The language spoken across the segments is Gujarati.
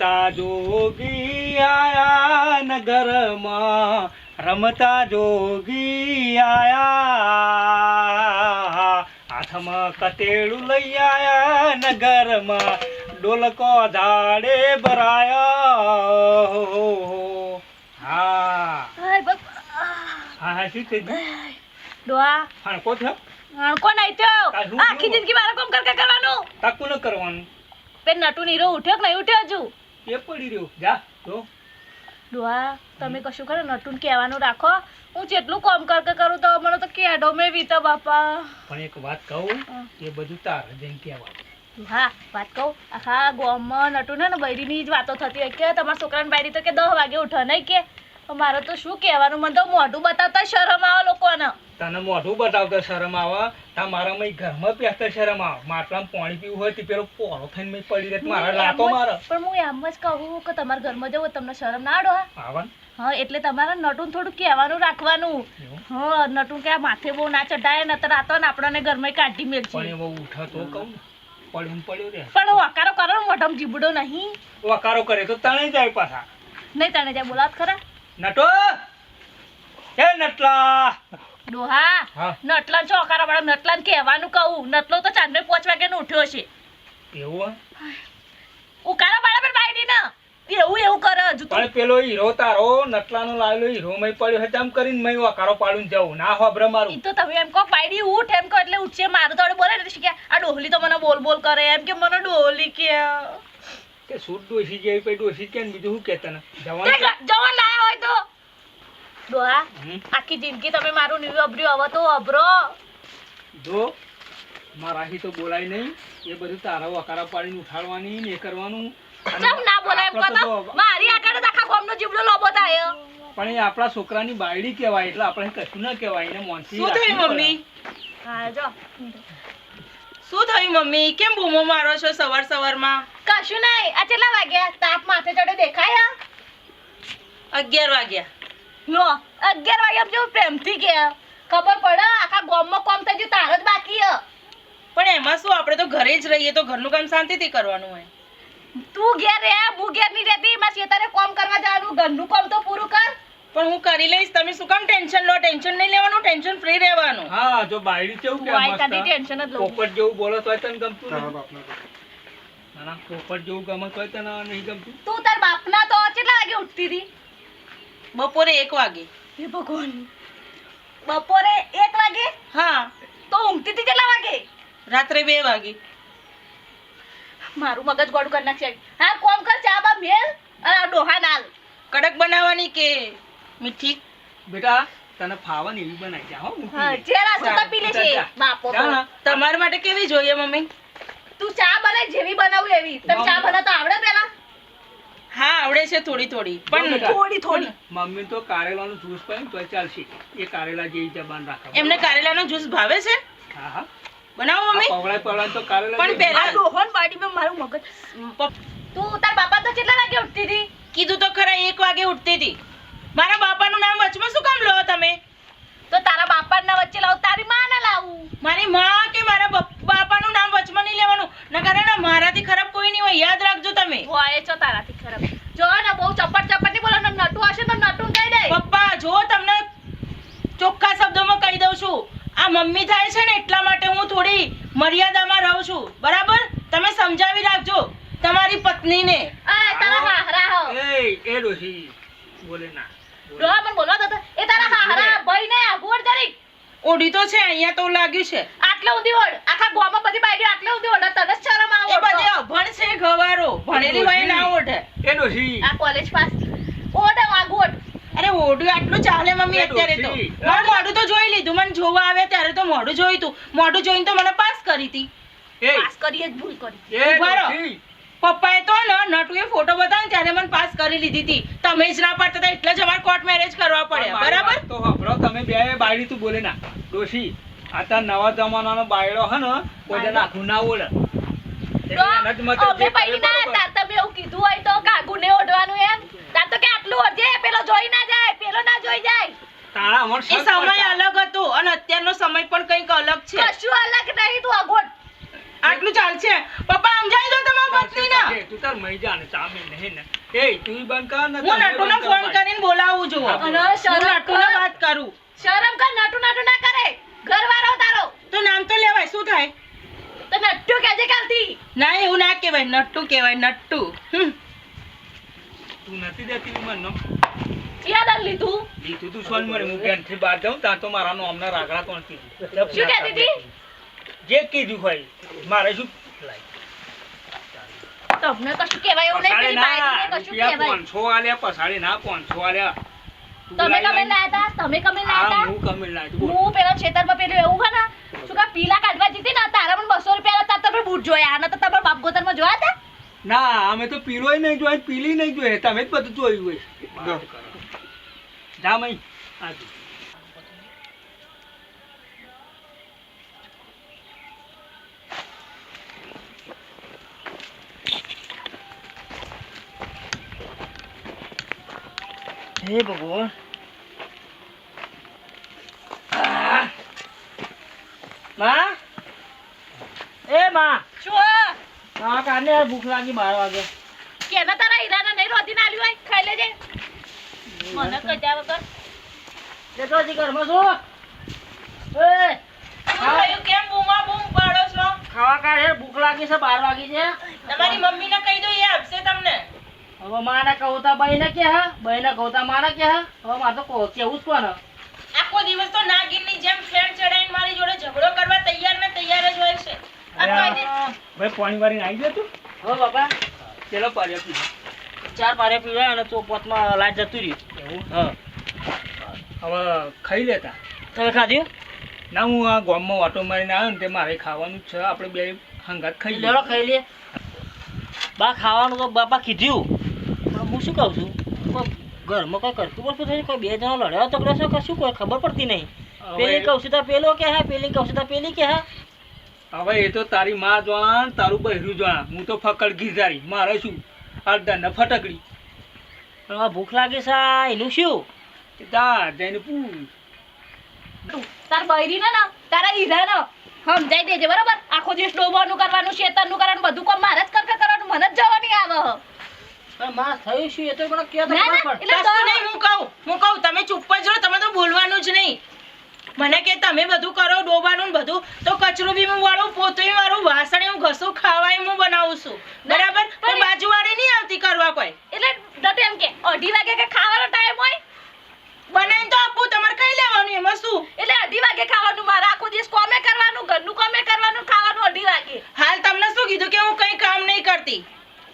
રમતા જોગી આયા નગરમાં રમતા જોગી આયા. હાથમાં કતેડું લઈ આયા નગરમાં ડોલકો ધાડે ભરાયો. હા. હા હા શું થઈ થયો. થયો? આખી જિંદગી મારે કોમ કર કર કરવાનું? તાકું ન કરવાનું. પેન નટુ નીરો ઉઠ્યો કે નહીં ઉઠ્યો હજુ? એ પડી રહ્યો. જા તો ડોહા તમે કશું કરો નટુન કહેવાનું રાખો. હું જેટલું કોમ કર કે કરું તો મને તો કેડો મે વીતા બાપા. પણ એક વાત કહું. એ બધું તાર જઈને કહેવાય હા વાત કહું. આખા ગામમાં નટુ ને બૈરીની જ વાતો થતી હોય કે તમારા છોકરાને બૈરી તો કે દસ વાગે ઉઠો નહીં કે. મારે તો શું કહેવાનું? મને તો મોઢું બતાવતા શરમ આવે લોકોને. તને મોઢું બતાવતો શરમ આવે. મારા મય ઘરમાં પહેરતા શરમ આવે. માટલામાં પાણી પીવું હોય તે પેલો પોળો થઈને મેં પડી રહે. મારા લાતો મારે. પણ હું એમ જ કહું કે તમારા ઘરમાં જવું તમને શરમ ના આડો આવન હા એટલે તમારે નટું થોડું કહેવાનું રાખવાનું. હા નટું કે માથે બહુ ના ચઢાય ને તો રાતો ને આપણને ઘરમાં કાઢી પણ મેળશે એવો ઉઠા તો કહું પડ્યું પડ્યું રે પણ વકારો કરો મોઢામાં જીબડો નહીં. વકારો કરે તો તણે જાય પાછા. નહીં તને જાય બોલાત ખરા. નટો! એ નટલા! ડોહા હા? નટલાન છો અકારા વાળા નટલાન કહેવાનું કહું. નટલો તો ચાંદને પાંચ વાગ્યાનો ઉઠ્યો છે. એવું ઉકારા વાળા પર બાયડી ના. એવું એવું કરે હજુ તો. પેલો હીરો તારો નટલાનો લાવેલો હીરો મય પડ્યો છે તેમ કરીને મય વકારો પાડું જવું ના હોભરે મારું. ઈ તો તમે એમ કહો બાયડી ઉઠ એમ કહો એટલે ઉઠશે. મારું તો બોલે ને તો કે આ ડોહલી તો મને બોલ બોલ કરે. એમ કે મને ડોહલી કે. કે સૂટ ડોસી જેવી પછી ડોસી કે બીજું શું કે તને? જવાન જવાન લાયા હોય તો. ડોહા આખી જિંદગી તમે મારું નીવું અભર્યું હવે તો અભરો જો મારાથી તો બોલાય નહીં. એ બધું તારા વકારા પાડીને ઉઠાડવાની ને એ કરવાનું. ચમ ના બોલાય એમ કહો મારી આગળ આખા ગામનો જીબડો લોબો થાય. પણ એ આપણા છોકરાની બાયડી કહેવાય એટલે આપણે કશું ના કહેવાય એને મોનથી શું થયું મમ્મી? હા જો. શું થયું મમ્મી? કેમ બૂમો મારો છો સવાર સવારમાં? કશું નહીં. આ કેટલા વાગ્યા? તાપ માથે ચડે દેખાય અગિયાર વાગ્યા. લો. અગિયાર વાગ્યા જેવું પ્રેમથી કે. ખબર પડે આખા ગામમાં કોમ થઈ ગયું તારો જ બાકી પણ એમાં શું આપણે તો ઘરે જ રહીએ તો ઘરનું કામ શાંતિથી કરવાનું હોય. તું ઘેર રહે હું ઘેર નહીં રહેતી એમાં શેતાને કોમ કરવા જવાનું ઘરનું કોમ તો પૂરું કર. પણ હું કરી લઈશ તમે શું કામ ટેન્શન લો ટેન્શન નહીં લેવાનું ટેન્શન ફ્રી રહેવાનું. હા જો બાયડી કેવું કે મસ્ત. ટેન્શન જ લો પોપટ જેવું બોલો તો તને ગમતું નહીં. ના ના પોપટ જેવું ગમે તોય તને નહીં ગમતું. તું તાર બાપના તો કેટલા વાગે ઉઠતી હતી? બપોરે એક વાગે. હે ભગવાન. બપોરે એક વાગે? હા. તો ઊંઘતી હતી કેટલા વાગે? રાત્રે બે વાગે. મારું મગજ ગોડું કરી નાખશે. હા કોમ કર ચા બા મેલ અને આ ડોહા નાલ. કડક બનાવવાની કે મીઠી? બેટા તને ફાવન એવી બનાવી જા હો હા દે. જેરા સુતા પી લે છે. બાપો તમારા માટે કેવી જોઈએ મમ્મી? તું ચા બને જેવી બનાવું એવી. તને ચા બનાવતા આવડે પેલા? હા આવડે છે થોડી થોડી. પણ થોડી થોડી મમ્મી તો કારેલાનો જ્યુસ પાય તો ચાલશે એ કારેલા જેવી જબાન રાખે. એમને કારેલાનો જ્યુસ ભાવે છે? હા હા. બનાવો મમ્મી. પવળા પવળા તો કારેલા પણ પહેલા- રોહન બાડીમાં મારું મગજ તું તાર બાપા તો કેટલા વાગે ઉઠતી હતી? કીધું તો ખરા એક વાગે ઉઠતી હતી. મારા બાપાનું નામ વચમાં શું કામ લો તમે? તો તારા બાપાના વચ્ચે લાવ તારી માં ના લાવું. મારી માં કે મારા બપ- બાપાનું નામ વચમાં નહીં લેવાનું નકર હે ને મારાથી ખરાબ કોઈ નહીં હોય યાદ રાખજો તમે હોય છો તારાથી ખરાબ જો ને બહુ ચપટ ચપટ નહીં બોલો ને નટુ હશે તો નટુ કહી દે પપ્પા જો તમને ચોખ્ખા શબ્દોમાં કહી દઉં છું આ મમ્મી થાય છે ને એટલા માટે હું થોડી મર્યાદામાં રહું છું બરાબર તમે સમજાવી રાખજો તમારી પત્નીને આ તારા હાહરા હો ડોશી બોલે ના ડોહા પણ બોલવા દો એ તારા હાહરા ભાઈ ને આગોડ જરી ઓડી તો છે અહીંયા તો લાગ્યું છે. આટલે ઊંધી ઓઢ. આખા ગોમાં બધી બાઈડી આટલે ઊંધી ઓઢ. તને શરમ આવે એ બધે અભણ છે ગવારો ભણેલી હોય ના ઓઢે. એ ડોશી આ કોલેજ પાસ. ઓઢ આગોડ અરે ઓઢું આટલું ચાલે મમ્મી અત્યારે તો. મારું મોઢું તો જોઈ લીધું. મને જોવા આવે ત્યારે તો મોઢું જોયું તું મોઢું જોઈને તો મને પાસ કરી હતી. પાસ કરીએ જ ભૂલ કરી. એ ઊભા રહો. પપ્પાએ તો ને નટુએ ફોટો બતાવ્યો ત્યારે મને પાસ કરી લીધી હતી. તમે જ ના પાડતા હતા એટલે જ અમારે કોર્ટ મેરેજ કરવા પડ્યા. બરાબર? તો સાંભળો તમે બે બાયડી તું બોલે ના. ડોશી આ તાર નવા જમાનાનો બાયડો હે ને કોઈ નાખું ના અમે બરોબર. તમે એવું કીધું હોય તો કાગુ ને ઓઢવાનું એમ. તાર તો કે આટલું ઓઢજે પેલો જોઈ ના જાય પેલો ના જોઈ જાય. તારા અમર સમય અલગ હતો અને અત્યારનો સમય પણ કંઈક અલગ છે. કશું અલગ નહીં તું આગોડ આટલું ચાલશે પપ્પા સમજાવી દો તમારા પત્નીને એ, તું તાર મઈ જા ને. ચામે નહીં ને એ તું ઈ બંધ હું નટુને ફોન કરીને બોલાવું છું. અને શરમ નટુને વાત કરું. શરમ કર નટુ નટુ ના કરે. ઘરવાળો તારો. તો નામ તો લેવાય શું થાય? તો નટ્ટુ કહેજે કાલથી? ના એવું ના કહેવાય નટ્ટુ કહેવાય નટ્ટુ તું નથી દેતી ઈ યાદ લીધું. લીધું તું સોન મને હું ઘેરથી બહાર જાઉં ત્યાં તો મારા નામના રાગડા કોણ કીધું? શું કહેતી હતી? જે કીધું હોય મારે શું તમને કશું કહેવાય એવું નહીં પેલી ના બાયડીને કશું કહેવાય. પાંચસો આલ્યા પસાડી ના પાંચસો આલ્યા. તમે કમે લાયા તમે કમે લાયા હું કમે. બોલ. હું પેલા ખેતરમાં પેલું એવું હે ને શું કા પીલા કાઢવા જીતી ને? તારા પણ બસો રૂપિયા હતા તમે બૂટ જોયા આના તો તમે બાપ ગોતરમાં જોયા હતા? ના અમે તો પીલોય નહીં જોઈ પીલી નહીં જોઈ તમે જ બધું જોયું હોય. જા. મઈ આજે હે ભગવાનમાં એ માં શું હા કાને ભૂખ લાગી બાર વાગે કેના તારા હીરાને નહીં રોધીને આલ્યું હોય ખાઈ લેજે મને કજા વગર તો હજી ઘરમાં શું એ કેમ બૂમા બૂમ પાડો છો ખાવા કાઢે ભૂખ લાગી છે બાર વાગી છે તમારી મમ્મીને કહી દો એ આપશે તમને હવે માને કહુતા બહેને કે હા? બહેને કહુતા માને કે હા? હવે મારે તો કહું- કેવું જ કોને આખો દિવસ તો નાગિનની જેમ ફેર ચડાઈને મારી જોડે ઝઘડો કરવા તૈયાર ને તૈયાર જ હોય છે. ભાઈ પાણી વાળી આવી જતું તું? હો બાપા ચેલો પાર્યો પીધો. ચાર પારે પીવા અને ચોપોતમાં લાજ જતું રહ્યું. એવું? હા. હવે ખાઈ લેતા? તમે ખાધ્યું ના હું આ ગામમાં ઓટો મારીને આવ્યો ને તે મારે ખાવાનું જ છે. આપણે બે હંગાત ખાઈ. લેલો ખાઈ લે. બા ખાવાનું તો બાપા કીધું. પણ હું શું કહું છું? ઘરમાં કોઈ કરતું પડતું થયું કોઈ બે જણા લડ્યા તો છે કશું? કોઈ ખબર પડતી નહીં. પેલી હવે કહું છું તો પેલો કે હા પેલી કૌશિતા પેલી કે હા? હવે એ તો તારી માં જોવાન તારું બહેરું જોવાન. હું તો ફકડ ગીજારી મારે શું? અડધા ફટકડી. ભૂખ લાગે છે આ એનું શું? તા જઈને પૂછ. તાર બૈરીને ના તારા હીરાને સમજાઈ દેજે બરાબર? આખો દિવસ ડોબાનું કરવાનું શેતરનું કરવાનું બધું કામ મારે જ કરતા કરવાનું? મને જ જવાની આવે. માં થયું શું એ તો મને કહો તો ના, ના, ખબર પડે. એટલે કશું તો- નહીં, હું કહું હું કહું તમે ચૂપ જ રહો તમે તો બોલવાનું જ નહીં. મને કે તમે બધું કરો ડોબાનું બધું તો કચરો બી હું વાળું પોતું વાળું વાસણ હું ઘસું ખાવાય હું બનાવું છું. બરાબર? પણ- બાજુવાળી નહીં આવતી કરવા કોઈ. એટલે નટુ એમ કે અઢી વાગે કે ખાવાનો ટાઈમ હોય? બનાવીને તો આપું તમારે ખાઈ લેવાનું એમાં શું એટલે અઢી વાગે ખાવાનું મારે આખો દિવસ કોમે કરવાનું ઘરનું કોમે કરવાનું ખાવાનું અઢી વાગે હાલ તમને શું કીધું કે હું કઈ કામ નહીં કરતી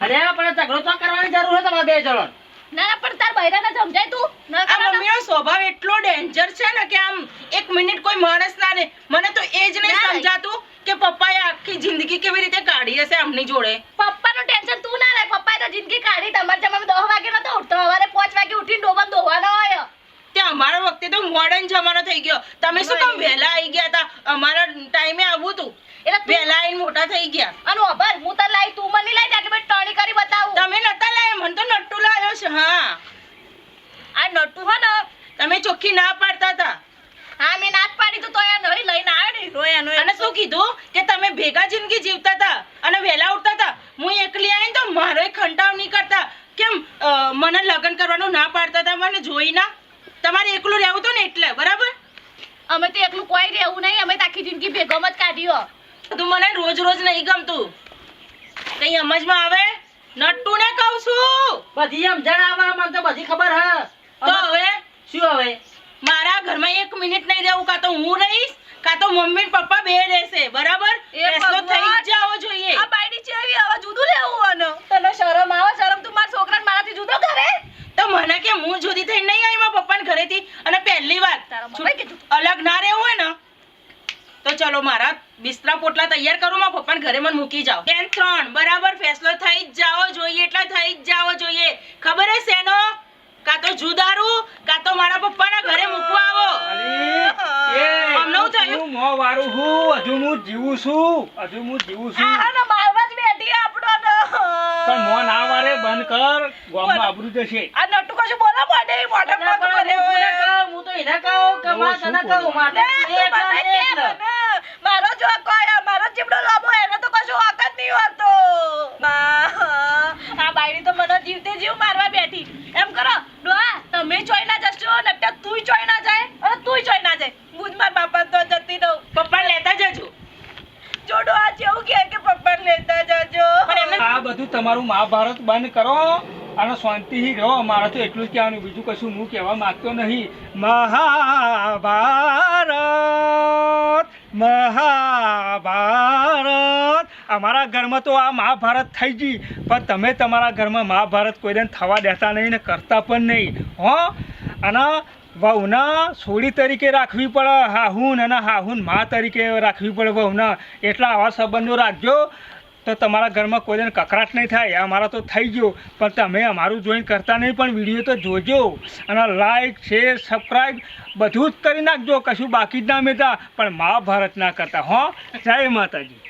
અરે પણ ઝઘડો તો કરવાની જરૂર છે તમારે બે જણ. ના ના પણ તાર બૈરાને સમજાય તું. ન આ તો- મમ્મીનો સ્વભાવ એટલો ડેન્જર છે ને કે આમ એક મિનિટ કોઈ માણસ ના રે. મને તો એ જ નહીં સમજાતું કે પપ્પાએ આખી જિંદગી કેવી રીતે કાઢી હશે આમની જોડે. પપ્પાનું ટેન્શન તું ના લે પપ્પાએ તો જિંદગી કાઢી. તમારે જમા દસ વાગે નતો ઉઠતો સવારે પાંચ વાગે ઉઠીને ડોબા ધોવાનો હોય. તે અમારા વખતે તો મોડર્ન જમાનો થઈ ગયો. તમે શું કામ વહેલા આવી ગયા હતા? અમારા ટાઈમે આવું હતું. એટલે તું આઈને મોટા થઈ ગયા. અને અભર હું તો લાઈ તું મને લાઈ જાકે ભાઈ ટણી કરી બતાવું. તમે નતા લાયા મને તો નટ્ટુ લાવ્યો છે હા. આ નટ્ટુ હો ને તમે ચોખ્ખી ના પાડતા હતા. હા મેં નાચ પાડી તો તોય નહીં લઈને આવ્યો ને એનો અને શું કીધું? કે તમે ભેગા જિંદગી જીવતા હતા અને વહેલા ઉઠતા હતા. હું એકલી આવીને તો મારો ખંટાવ નહીં કરતા. કેમ? મને લગ્ન કરવાનું ના પાડતા હતા મને જોઈ ના. તમારે એકલું રહેવું હતું ને એટલે બરાબર? અમે તો એકલું કોઈ રહેવું નહીં અમે તો આખી જિંદગી ભેગો જ કાઢ્યો. તું મને રોજ રોજ નહીં ગમતું. કઈ સમજમાં આવે? નટ્ટુ ને કહું છું. બધી સમજણ આવે મને તો બધી ખબર હ. તો હવે? શું હવે? મારા ઘરમાં એક મિનિટ નહીં રહેવું કાં તો હું રહીશ કાં તો મમ્મી પપ્પા બે રહેશે બરાબર? એ ફેસલો થઈ! જ જાવો જોઈએ. આ બાયડી છે એવી હવે જુદું લેવું આને તને શરમ આવે શરમ તું મારા છોકરાને મારાથી જુદો કરે તો મને કે હું જુદી થઈ નહીં આવી મારા પપ્પાના ઘરેથી અને પહેલી વાર તારા મમ્મીએ કીધું અલગ ના રહેવું હોય ને તો ચલો મારા બિસ્તરા પોટલા તૈયાર કરું મારા પપ્પાના ઘરે મને મૂકી જાઓ. ટેન ત્રણ. બરાબર ફેસલો થઈ જ જાવો જોઈએ એટલે થઈ જ જાવો જોઈએ. ખબર હે શેનો? કાં તો જુદારું કાં તો મારા પપ્પાના ઘરે મૂકવા આવો. અમને હું થયું? હું મોં વાળું હજુ હું જીવું છું હજુ હું જીવું છું. આ મારવા જ બેઠી આપણો પણ મોં ના વારે બંધ કર ગામમાં આબરૂ જશે. આ નટુ કશું બોલો પડે મોઢા ના હું તો એના કહું કમા કહું માટે તું એક ને એક ને. મારો જો કોઈ મારો જીબડો લાંબો એને તો બધું તમારું મહાભારત બંધ કરો અને શાંતિથી રહો. મારે તો એટલું જ કહેવાનું. બીજું કશું હું કહેવા માંગતો નહીં. મહાભારત મહાભારત. અમારા ઘરમાં તો આ મહાભારત થઈ ગઈ. પણ તમે તમારા ઘરમાં મહાભારત કોઈ કોઈને થવા દેતા નહીં ને કરતા પણ નહીં. હો? અને વહુના સોડી તરીકે રાખવી પડે. હાહુન અને હાહુન મા તરીકે રાખવી પડે વહુના. એટલા આવા સંબંધો રાખજો. તો તમારા ઘરમાં કોઈને કકરાટ નહીં થાય. અમારા તો થઈ ગયો. પણ તમે અમારું જોઈન કરતા નહીં, પણ વીડિયો તો જોજો. અને લાઈક શેર સબસ્ક્રાઈબ બધું જ કરી નાખજો. કશું બાકી જ ના મેતા પણ મહાભારત ના કરતા. હો? જય માતાજી.